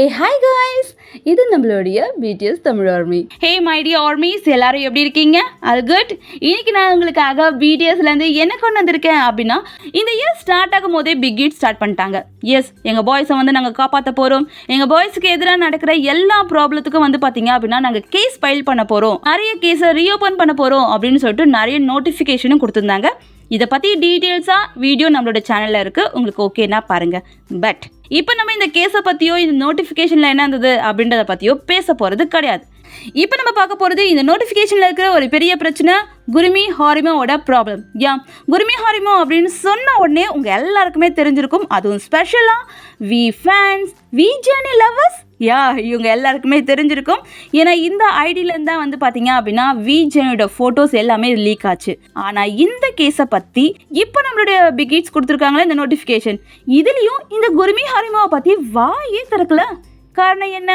ஏ hi guys இது நம்மளுடைய BTS Tamil army. Hey mighty armys எல்லாரும் எப்படி இருக்கீங்க? அது குட் இன்னைக்கு நான் உங்களுக்காக பிடிஎஸ்லேருந்து என்ன கொண்டு வந்திருக்கேன் அப்படின்னா இந்த இயர் ஸ்டார்ட் ஆகும் போதே பிக் ஹிட் ஸ்டார்ட் பண்ணிட்டாங்க. எஸ் எங்கள் பாய்ஸை வந்து நாங்கள் காப்பாற்ற போகிறோம் எங்கள் பாய்ஸுக்கு எதிராக நடக்கிற எல்லா ப்ராப்ளத்துக்கும் வந்து பார்த்தீங்க அப்படின்னா நாங்கள் கேஸ் ஃபைல் பண்ண போகிறோம் நிறைய கேஸை ரீஓப்பன் பண்ண போகிறோம் அப்படின்னு சொல்லிட்டு நிறைய நோட்டிஃபிகேஷனும் கொடுத்துருந்தாங்க. இதை பற்றி டீட்டெயில்ஸாக வீடியோ நம்மளோட சேனலில் இருக்குது உங்களுக்கு ஓகேனா பாருங்கள் பட் இப்போ நம்ம இந்த கேஸை பற்றியோ இந்த நோட்டிஃபிகேஷனில் என்ன இருந்தது அப்படின்றத பற்றியோ பேச போகிறது கிடையாது. இப்போ நம்ம பார்க்க போகிறது இந்த நோட்டிஃபிகேஷனில் இருக்கிற ஒரு பெரிய பிரச்சனை குருமி ஹாரிமோவோட ப்ராப்ளம் யா? குருமி ஹாரிமோ அப்படின்னு சொன்ன உடனே உங்கள் எல்லாருக்குமே தெரிஞ்சிருக்கும். அதுவும் ஸ்பெஷலாக V fans V Jennie lovers யா இவங்க எல்லாருக்குமே தெரிஞ்சிருக்கும். ஏன்னா இந்த ஐடியிலேருந்து தான் வந்து பார்த்தீங்க அப்படின்னா விஜயனோட ஃபோட்டோஸ் எல்லாமே லீக் ஆச்சு. ஆனால் இந்த கேஸை பற்றி இப்போ நம்மளுடைய பிகிட்ஸ் கொடுத்துருக்காங்களே இந்த நோட்டிஃபிகேஷன் இதுலேயும் இந்த குருமி ஹரிமாவை பற்றி வாயே திறக்கல. காரணம் என்ன?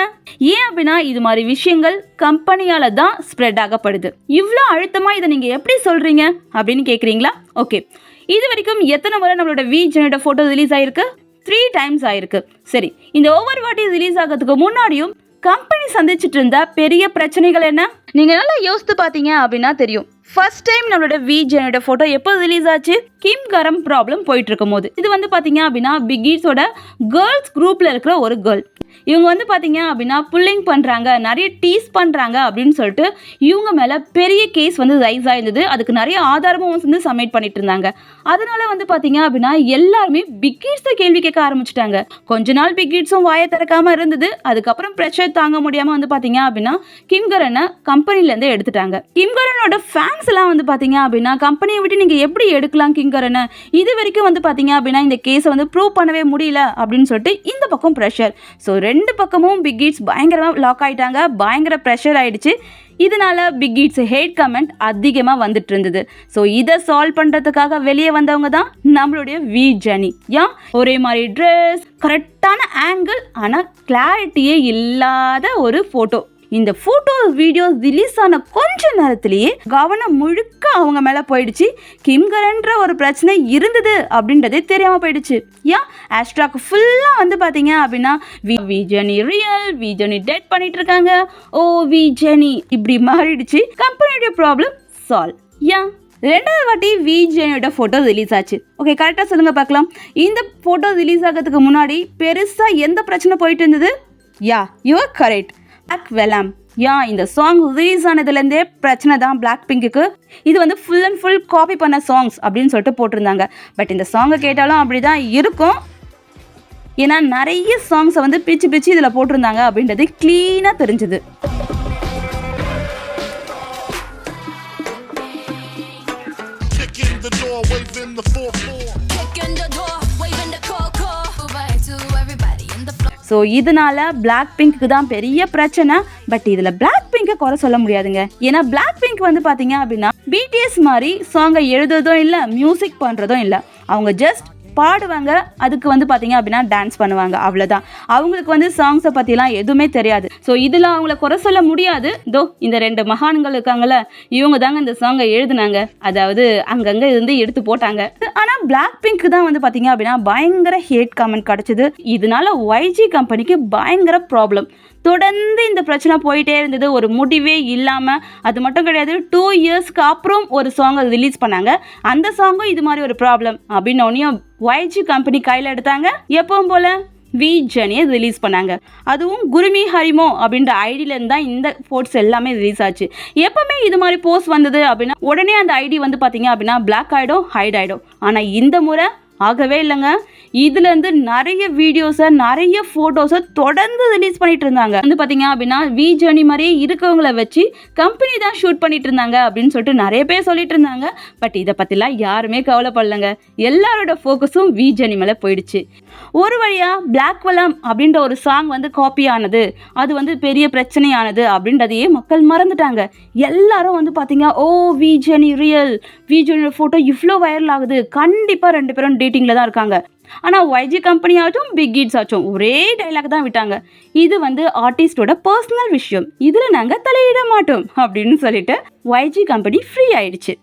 ஏன் அப்படின்னா இது மாதிரி விஷயங்கள் கம்பெனியால தான் ஸ்ப்ரெட் ஆகப்படுது. இவ்வளோ அழுத்தமாக இதை நீங்கள் எப்படி சொல்கிறீங்க அப்படின்னு கேட்குறீங்களா ஓகே இது வரைக்கும் எத்தனை முறை நம்மளோட வி ஃபோட்டோ ரிலீஸ் ஆயிருக்கு? த்ரீ டைம்ஸ் ஆயிருக்கு. சரி இந்த ஒவ்வொரு வாட்டி ரிலீஸ் ஆகிறதுக்கு முன்னாடியும் கம்பெனி சந்திச்சுட்டு இருந்த பெரிய பிரச்சனைகள் என்ன? நீங்கள் நல்லா யோசித்து பார்த்தீங்க அப்படின்னா தெரியும். ஃபர்ஸ்ட் டைம் நம்மளோட வி ஜெனோட ஃபோட்டோ எப்போ ரிலீஸ் ஆச்சு? கிம் கரம் ப்ராப்ளம் போயிட்டு இருக்கும் போது இது வந்து பார்த்தீங்க அப்படின்னா பிகிஸோட கேர்ள்ஸ் குரூப்பில் இருக்கிற ஒரு கேர்ள் இவங்க வந்து பார்த்தீங்க அப்படின்னா புல்லிங் பண்ணுறாங்க நிறைய டீஸ் பண்ணுறாங்க அப்படின்னு சொல்லிட்டு இவங்க மேலே பெரிய கேஸ் வந்து ரைஸ் ஆயிருந்தது. அதுக்கு நிறைய ஆதாரமும் வந்து சப்மிட் பண்ணிட்டு இருந்தாங்க. அதனால வந்து பார்த்தீங்க அப்படின்னா எல்லாருமே பிக்கிட்ஸை கேள்வி கேட்க ஆரம்பிச்சிட்டாங்க. கொஞ்ச நாள் பிக்கிட்ஸும் வாயை திறக்காம இருந்தது. அதுக்கப்புறம் ப்ரெஷர் தாங்க முடியாமல் வந்து பார்த்தீங்க அப்படின்னா கிம்கரனை கம்பெனிலேருந்து எடுத்துட்டாங்க. கிம்கரனோட ஃபேன்ஸ் எல்லாம் வந்து பார்த்தீங்க அப்படின்னா கம்பெனியை விட்டு நீங்கள் எப்படி எடுக்கலாம் கிங்கரனை இது வரைக்கும் வந்து பார்த்தீங்க அப்படின்னா இந்த கேஸை வந்து ப்ரூவ் பண்ணவே முடியல அப்படின்னு சொல்லிட்டு இந்த பக்கம் ப்ரெஷர் ஸோ ரெண்டு பக்கமும் பிக் கீட்ஸ் பயங்கரமாக லாக் ஆயிட்டாங்க. பயங்கர ப்ரெஷர் ஆகிடுச்சு இதனால பிக் கீட்ஸ் ஹேட் கமெண்ட் அதிகமாக வந்துட்டு இருந்தது. ஸோ இதை சால்வ் பண்ணுறதுக்காக வெளியே வந்தவங்க தான் நம்மளுடைய வி ஜனி ஏன் ஒரே மாதிரி ட்ரெஸ் கரெக்டான ஆங்கிள் ஆனால் கிளாரிட்டியே இல்லாத ஒரு ஃபோட்டோ இந்த ஃபோட்டோஸ் வீடியோஸ் ரிலீஸ் ஆன கொஞ்ச நேரத்திலேயே கவனம் முழுக்க அவங்க மேலே போயிடுச்சு. கிம்கரன்ற ஒரு பிரச்சனை இருந்தது அப்படின்றதே தெரியாமல் போயிடுச்சு. ஏன்? ஆஸ்ட்ராக்கு ஃபுல்லாக வந்து பார்த்தீங்க அப்படின்னா V Jennie real V Jennie dead பண்ணிட்டு இருக்காங்க. ஓ வி ஜெனி இப்படி மாறிடுச்சு. கம்பெனியுடைய ப்ராப்ளம் சால்வ் ஏன்? ரெண்டாவது வாட்டி விஜயனோட ஃபோட்டோ ரிலீஸ் ஆச்சு. ஓகே கரெக்டாக சொல்லுங்கள் பார்க்கலாம். இந்த ஃபோட்டோ ரிலீஸ் ஆகிறதுக்கு முன்னாடி பெருசாக எந்த பிரச்சனை போயிட்டு இருந்தது? யா யுவர் கரெக்ட் பிளாக் வெலாம் யா இந்த சாங் ரிலீஸ் ஆனதுலேருந்தே பிரச்சனை தான் பிளாக் பிங்க்குக்கு இது வந்து ஃபுல் அண்ட் ஃபுல் காப்பி பண்ண சாங்ஸ் அப்படின்னு சொல்லிட்டு போட்டிருந்தாங்க. பட் இந்த சாங்கை கேட்டாலும் அப்படி தான் இருக்கும். ஏன்னா நிறைய சாங்ஸை வந்து பிச்சு பிச்சு இதில் போட்டிருந்தாங்க அப்படின்றது க்ளீனாக தெரிஞ்சுது. ஸோ இதனால பிளாக் பிங்க்கு தான் பெரிய பிரச்சனை. பட் இதில் பிளாக் பிங்கை குறை சொல்ல முடியாதுங்க. ஏன்னா பிளாக் பிங்க் வந்து பார்த்தீங்க அப்படின்னா பிடிஎஸ் மாதிரி சாங்கை எழுதுறதும் இல்லை மியூசிக் பண்ணுறதும் இல்லை. அவங்க ஜஸ்ட் பாடுவாங்க. அதுக்கு வந்து பார்த்தீங்க அப்படின்னா டான்ஸ் பண்ணுவாங்க. அவ்வளோதான் அவங்களுக்கு வந்து சாங்ஸை பற்றிலாம் எதுவுமே தெரியாது. ஸோ இதில் அவங்கள குறை சொல்ல முடியாது. தோ இந்த ரெண்டு மகான்கள் இருக்காங்கல்ல இவங்க தாங்க இந்த சாங்கை எழுதுனாங்க. அதாவது அங்கங்கே இருந்து எடுத்து போட்டாங்க. ஆனால் பிளாக் பிங்க் தான் வந்து பார்த்தீங்க அப்படின்னா பயங்கர ஹேட் கமெண்ட் கிடச்சிது. இதனால ஒய்ஜி கம்பெனிக்கு பயங்கர ப்ராப்ளம் தொடர்ந்து இந்த பிரச்சனை போயிட்டே இருந்தது. ஒரு முடிவே இல்லாமல் அது மட்டும் கிடையாது டூ இயர்ஸ்க்கு அப்புறம் ஒரு சாங் அது ரிலீஸ் பண்ணாங்க. அந்த சாங்கும் இது மாதிரி ஒரு ப்ராப்ளம் அப்படின்னோடனையும் ஒய்ஜி கம்பெனி கையில் எடுத்தாங்க. எப்பவும் போல வி ஜனியை ரிலீஸ் பண்ணாங்க. அதுவும் குருமி ஹரிமோ அப்படின்ற ஐடியிலேருந்து தான் இந்த ஃபோர்ட்ஸ் எல்லாமே ரிலீஸ் ஆச்சு. எப்போவுமே இது மாதிரி போஸ்ட் வந்தது அப்படின்னா உடனே அந்த ஐடி வந்து பார்த்தீங்க அப்படின்னா பிளாக் ஆகிடும் ஹைட் ஆகிடும் ஆனால் இந்த முறை ஆகவே இல்லைங்க. இதுலேருந்து நிறைய வீடியோஸை நிறைய ஃபோட்டோஸை தொடர்ந்து ரிலீஸ் பண்ணிட்டு இருந்தாங்க. வந்து பார்த்தீங்க அப்படின்னா வி ஜேர்னி மாதிரியே இருக்கவங்கள வச்சு கம்பெனி தான் ஷூட் பண்ணிட்டு இருந்தாங்க அப்படின்னு சொல்லிட்டு நிறைய பேர் சொல்லிட்டு இருந்தாங்க. பட் இதை பற்றிலாம் யாருமே கவலைப்படலைங்க. எல்லாரோட ஃபோக்கஸும் வி ஜேர்னி மேலே போயிடுச்சு. ஒரு வழியாக பிளாக் வலம் அப்படின்ற ஒரு சாங் வந்து காப்பி ஆனது. அது வந்து பெரிய பிரச்சனையானது அப்படின்றதையே மக்கள் மறந்துட்டாங்க. எல்லாரும் வந்து பார்த்தீங்க ஓ வி ஜேர்னி ரியல் வி ஜேர்னியோட ஃபோட்டோ இவ்வளோ வைரல் ஆகுது. கண்டிப்பாக ரெண்டு பேரும் டேட்டிங்கில் தான் இருக்காங்க. ஆனால் ஒய்ஜி கம்பெனியாச்சும் பிக் இட்ஸ் ஆச்சும் ஒரே டைலாக் தான் விட்டாங்க. இது வந்து ஆர்டிஸ்டோட பர்சனல் விஷயம். இதில் நாங்கள் தலையிட மாட்டோம் அப்படின்னு சொல்லிட்டு ஒய்ஜி கம்பெனி ஃப்ரீ ஆயிடுச்சு.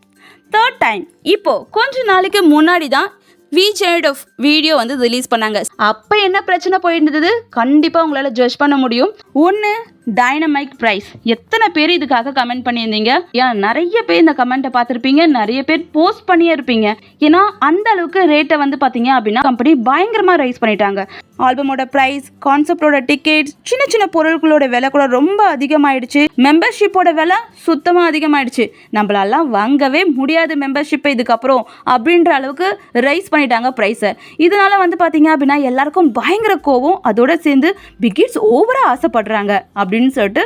தேர்ட் டைம் இப்போ கொஞ்ச நாளைக்கு முன்னாடி தான் விஜயோட வீடியோ வந்து ரிலீஸ் பண்ணாங்க. அப்போ என்ன பிரச்சனை போயிருந்தது? கண்டிப்பாக உங்களால் ஜட்ஜ் பண்ண முடியும். ஒன்று டைனமைக் ப்ரைஸ் எத்தனை பேர் இதுக்காக கமெண்ட் பண்ணியிருந்தீங்க? ஏன் நிறைய பேர் இந்த கமெண்ட்டை பார்த்துருப்பீங்க நிறைய பேர் போஸ்ட் பண்ணியே இருப்பீங்க. ஏன்னா அந்த அளவுக்கு ரேட்டை வந்து பார்த்தீங்க அப்படின்னா கம்பெனி பயங்கரமாக ரைஸ் பண்ணிட்டாங்க. ஆல்பமோட ப்ரைஸ் கான்செப்டோட டிக்கெட்ஸ் சின்ன சின்ன பொருட்களோட விலை கூட ரொம்ப அதிகமாயிடுச்சு. மெம்பர்ஷிப்போட விலை சுத்தமாக அதிகமாயிடுச்சு. நம்மளாலாம் வாங்கவே முடியாது மெம்பர்ஷிப்பை இதுக்கப்புறம் அப்படின்ற அளவுக்கு ரைஸ் பண்ணிட்டாங்க ப்ரைஸை இதனால வந்து பார்த்தீங்க அப்படின்னா எல்லாருக்கும் பயங்கர கோவம். அதோட சேர்ந்து பிகிட்ஸ் ஓவராக ஆசைப்படுறாங்க. அப்படின்னு சொல்லிட்டு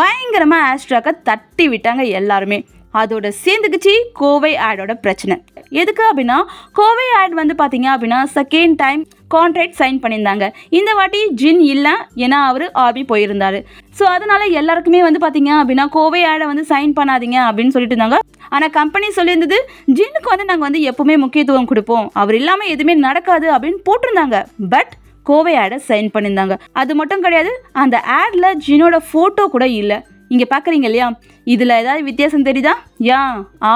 பயங்கரமாக ஆஸ்ட்ராக்கை தட்டி விட்டாங்க எல்லாருமே. அதோட சேர்ந்துக்குச்சு கோவை ஆடோட பிரச்சனை. எதுக்கு அப்படின்னா கோவை ஆட் வந்து பார்த்தீங்க அப்படின்னா செகண்ட் டைம் கான்ட்ராக்ட் சைன் பண்ணியிருந்தாங்க. இந்த வாட்டி ஜின் இல்லை ஏன்னா அவர் ஆர்மி போயிருந்தார். ஸோ அதனால எல்லாருக்குமே வந்து பார்த்தீங்க அப்படின்னா கோவை ஆடை வந்து சைன் பண்ணாதீங்க அப்படின்னு சொல்லிட்டு இருந்தாங்க. ஆனால் கம்பெனி சொல்லியிருந்தது ஜின்னுக்கு வந்து நாங்கள் வந்து எப்போவுமே முக்கியத்துவம் கொடுப்போம். அவர் இல்லாமல் எதுவுமே நடக்காது அப்படின்னு போட்டிருந்தாங்க. பட் கோவை ஆடை சைன் பண்ணியிருந்தாங்க. அது மட்டும் கிடையாது அந்த ஆட்ல ஜினோட ஃபோட்டோ கூட இல்லை. இங்கே பார்க்குறீங்க இல்லையா? இதில் ஏதாவது வித்தியாசம் தெரியுதா? யா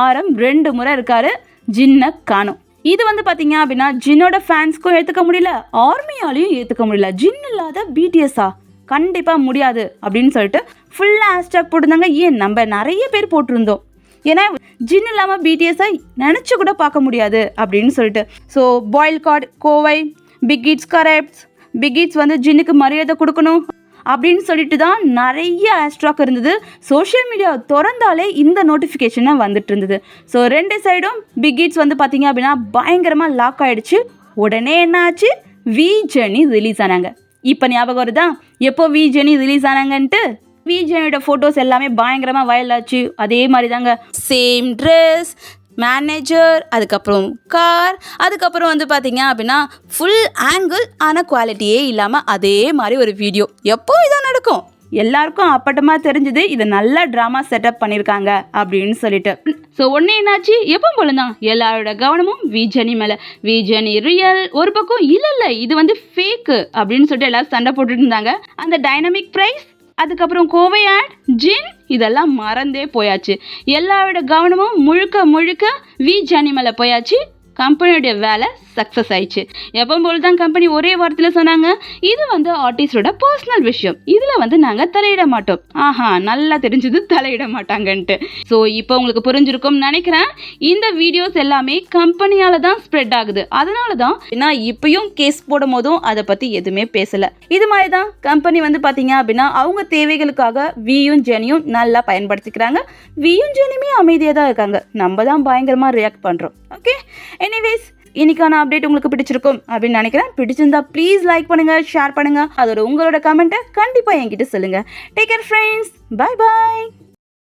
ஆரம் ரெண்டு முறை இருக்காரு ஜின்னை காணும். இது வந்து பார்த்தீங்க அப்படின்னா ஜின்னோட ஃபேன்ஸ்க்கும் ஏற்றுக்க முடியல ஆர்மியாலையும் ஏற்றுக்க முடியல. ஜின் இல்லாத பிடிஎஸ்ஸா கண்டிப்பாக முடியாது அப்படின்னு சொல்லிட்டு ஃபுல்லாக ஹேஷ்டாக் போட்டிருந்தாங்க. ஏன்? நம்ம நிறைய பேர் போட்டிருந்தோம். ஏன்னா ஜின் இல்லாமல் பிடிஎஸ்ஸை நினச்சி கூட பார்க்க முடியாது அப்படின்னு சொல்லிட்டு. ஸோ பாயில் கார்டு கோவை பிகிட்ஸ் கரெப்ட்ஸ் பிகிட்ஸ் வந்து ஜின்னுக்கு மரியாதை கொடுக்கணும் அப்படின்னு சொல்லிட்டு தான் நிறைய ஆஸ்ட்ராக் இருந்தது. சோஷியல் மீடியா திறந்தாலே இந்த நோட்டிஃபிகேஷனை வந்துட்டு இருந்தது. ஸோ ரெண்டு சைடும் பிகிட்ஸ் வந்து பார்த்தீங்க அப்படின்னா பயங்கரமாக லாக் ஆகிடுச்சு உடனே என்ன ஆச்சு? வி ஜெனி ரிலீஸ் ஆனாங்க. இப்போ ஞாபகம் வருதா? எப்போ வி ஜெனி ரிலீஸ் ஆனாங்கன்ட்டு? வி ஜெனியோட ஃபோட்டோஸ் எல்லாமே பயங்கரமாக வயல் ஆச்சு. அதே மாதிரி தாங்க சேம் ட்ரெஸ் மேனேஜர் அதுக்கப்புறம் கார் அதுக்கப்புறம் வந்து பார்த்தீங்க அப்படின்னா ஃபுல் ஆங்கிள் ஆனால் குவாலிட்டியே இல்லாமல் அதே மாதிரி ஒரு வீடியோ எப்போ இதான் நடக்கும்? எல்லாருக்கும் அப்பட்டமாக தெரிஞ்சது இதை நல்லா ட்ராமா செட்டப் பண்ணியிருக்காங்க அப்படின்னு சொல்லிட்டு. ஸோ ஒன்று என்னாச்சு? எப்போ போல தான் எல்லாரோட கவனமும் விஜனி மேலே. விஜனி ரியல் ஒரு பக்கம் இல்லை இல்லை இது வந்து ஃபேக்கு அப்படின்னு சொல்லிட்டு எல்லாரும் சண்டை போட்டுட்டு இருந்தாங்க. அந்த டைனமிக் ப்ரைஸ் அதுக்கப்புறம் கோவை ஆட் ஜின் இதெல்லாம் மறந்தே போயாச்சு. எல்லாரோட கவனமும் முழுக்க முழுக்க வி ஜானி போயாச்சு. கம்பெனியோடைய வேலை சக்ஸஸ் ஆயிடுச்சு. எப்போ போல தான் கம்பெனி ஒரே வாரத்தில் சொன்னாங்க. இது வந்து ஆர்டிஸ்டோட பர்சனல் விஷயம். இதில் வந்து நாங்கள் தலையிட மாட்டோம். ஆஹா நல்லா தெரிஞ்சது தலையிட மாட்டாங்கன்ட்டு. ஸோ இப்போ உங்களுக்கு புரிஞ்சிருக்கும்னு நினைக்கிறேன். இந்த வீடியோஸ் எல்லாமே கம்பெனியால் தான் ஸ்ப்ரெட் ஆகுது. அதனால தான் நான் இப்பயும் கேஸ் போடும் போதும் அதை பற்றி எதுவுமே பேசலை. இது மாதிரி தான் கம்பெனி வந்து பார்த்தீங்க அப்படின்னா அவங்க தேவைகளுக்காக வியும் ஜெனியும் நல்லா பயன்படுத்திக்கிறாங்க. வியும் ஜெனியுமே அமைதியாக தான் இருக்காங்க. நம்ம தான் பயங்கரமாக ரியாக்ட் பண்ணுறோம் ஓகே எனிவேஸ் இன்னைக்கான அப்டேட் உங்களுக்கு பிடிச்சிருக்கும் அப்படின்னு நினைக்கிறேன். பிடிச்சிருந்தா ப்ளீஸ் லைக் பண்ணுங்க ஷேர் பண்ணுங்க. அதோட உங்களோட கமெண்ட்டை கண்டிப்பாக என்கிட்ட சொல்லுங்க. Take care friends bye bye